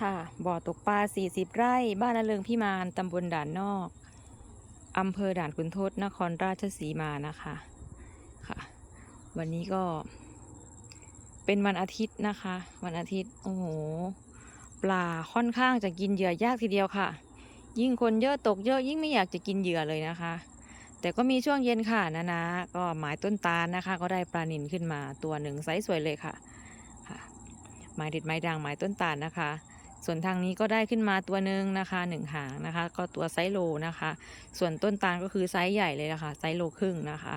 ค่ะ บ่อตกปลา 40 ไร่ บ้านละเริงพิมาน ตำบลด่านนอก อำเภอด่านขุนทด นครราชสีมานะคะ ค่ะ วันนี้ก็ เป็นวันอาทิตย์นะคะ วันอาทิตย์ โอ้โห ปลาค่อนข้างจะกินเหยื่อยากทีเดียวค่ะ ยิ่งคนเยอะตกเยอะยิ่งไม่อยากจะกินเหยื่อเลยนะคะ แต่ก็มีช่วงเย็นค่ะนะนะ ก็หมายต้นตาลนะคะ ก็ได้ปลานิลขึ้นมาตัวหนึ่งไซส์สวยเลยค่ะ ค่ะ หมายเด็ดหมายดังหมายต้นตาลนะคะ ส่วนทางนี้ก็ได้ขึ้นมาตัวหนึ่งนะคะหนึ่งหางนะคะ ก็ตัวไซโลนะคะ ส่วนต้นตาลก็คือไซส์ใหญ่เลยนะคะไซโลครึ่งนะคะ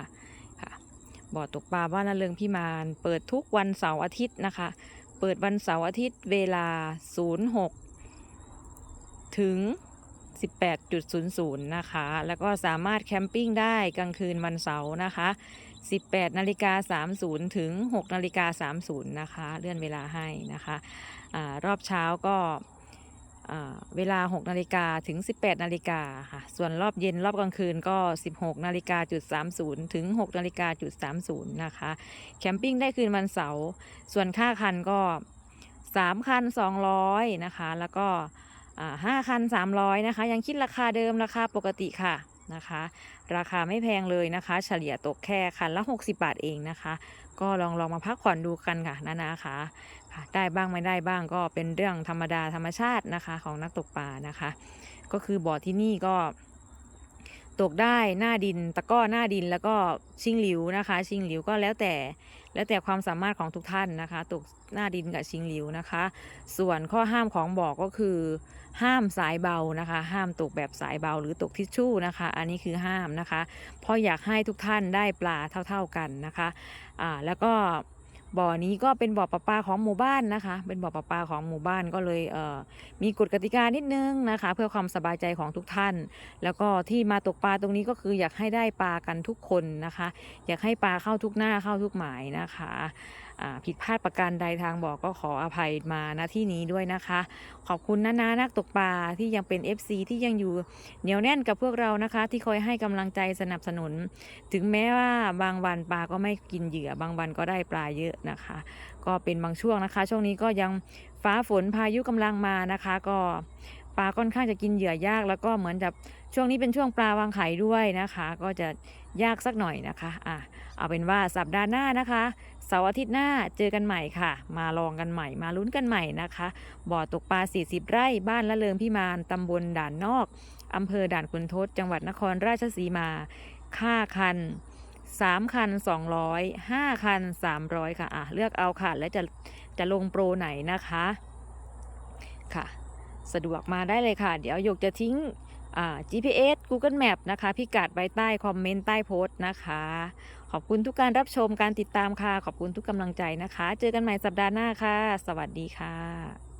ค่ะบ่อตกปลาบ้านละเริงพิมานเปิดทุกวันเสาร์อาทิตย์นะคะ เปิดวันเสาร์อาทิตย์เวลา 06 ถึง 18.00 นะคะ แล้วก็สามารถแคมปิ้งได้กลางคืนวันเสาร์นะคะ 18นาฬิกา30 ถึง 6นาฬิกา30 นะคะ เลื่อนเวลาให้นะคะอรอบเช้าก็เวลา 6นาฬิกาถึง 18นาฬิกาค่ะ ส่วนรอบเย็นรอบกลางคืนก็ 16นาฬิกาจุด30 ถึง 6นาฬิกาจุด30 นะคะ แคมปิ้งได้คืนวันเสาร์ ส่วนค่าคันก็ 3 คัน 200 นะคะ แล้วก็ อ่าห้าคัน300นะคะ ยังคิดราคาเดิมราคาปกติค่ะนะคะ ราคาไม่แพงเลยนะคะ เฉลี่ยตกแค่คันละ 60 บาทเองนะคะ ก็ลองลองมาพักผ่อนดูกันค่ะนะนะคะค่ะ ได้บ้างไม่ได้บ้างก็เป็นเรื่องธรรมดาธรรมชาตินะคะของนักตกปลานะคะ ก็คือบ่อที่นี่ก็ตกได้หน้าดินตะก้อหน้าดินแล้วก็ชิงหลิวนะคะ ชิงหลิวก็แล้วแต่ แล้วแต่ความสามารถของทุกท่านนะคะ ตกหน้าดินกับชิงหลิวนะคะ ส่วนข้อห้ามของบ่อก็คือ ห้ามสายเบานะคะ ห้ามตกแบบสายเบาหรือตกทิชชู่นะคะ อันนี้คือห้ามนะคะ เพราะอยากให้ทุกท่านได้ปลาเท่า ๆกันนะคะอ่าแล้วก็ บ่อนี้ก็เป็นบ่อประปาของหมู่บ้านนะคะ เป็นบ่อประปาของหมู่บ้านก็เลยเมีกฎกติกานิดนึงนะคะ เพื่อความสบายใจของทุกท่าน แล้วก็ที่มาตกปลาตรงนี้ก็คืออยากให้ได้ปลากันทุกคนนะคะ อยากให้ปลาเข้าทุกหน้าเข้าทุกหมายนะคะผิดพลาดประการใดทางบอกก็ขออภัยมาณที่นี้ด้วยนะคะ ขอบคุณนะนะนักตกปลาที่ยังเป็น FC ที่ยังอยู่เหนียวแน่นกับพวกเรานะคะ ที่คอยให้กำลังใจสนับสนุน ถึงแม้ว่าบางวันปลาก็ไม่กินเหยื่อบางวันก็ได้ปลาเยอะนะคะ ก็เป็นบางช่วงนะคะ ช่วงนี้ก็ยังฟ้าฝนพายุกำลังมานะคะ ก็ปลาค่อนข้างจะกินเหยื่อยาก แล้วก็เหมือนจะช่วงนี้เป็นช่วงปลาวางไข่ด้วยนะคะ ก็จะยากสักหน่อยนะคะอะเอาเป็นว่าสัปดาห์หน้านะคะ เสาร์อาทิตย์หน้าเจอกันใหม่ค่ะ มาลองกันใหม่ มาลุ้นกันใหม่นะคะ บ่อตกปลา 40 ไร่บ้านละเริงพิมานตำบลด่านนอกอำเภอด่านขุนทดจังหวัดนครราชสีมา ค่าคัน3 คัน 200 5 คัน 300 ค่ะอะ เลือกเอาค่ะ แล้วจะจะลงโปรไหนนะคะ ค่ะ สะดวกมาได้เลยค่ะ เดี๋ยวหยกจะทิ้ง GPS Google Map นะคะ พิกัดไว้ใต้คอมเมนต์ใต้โพสต์นะคะ ขอบคุณทุกการรับชมการติดตามค่ะ ขอบคุณทุกกำลังใจนะคะ เจอกันใหม่สัปดาห์หน้าค่ะ สวัสดีค่ะ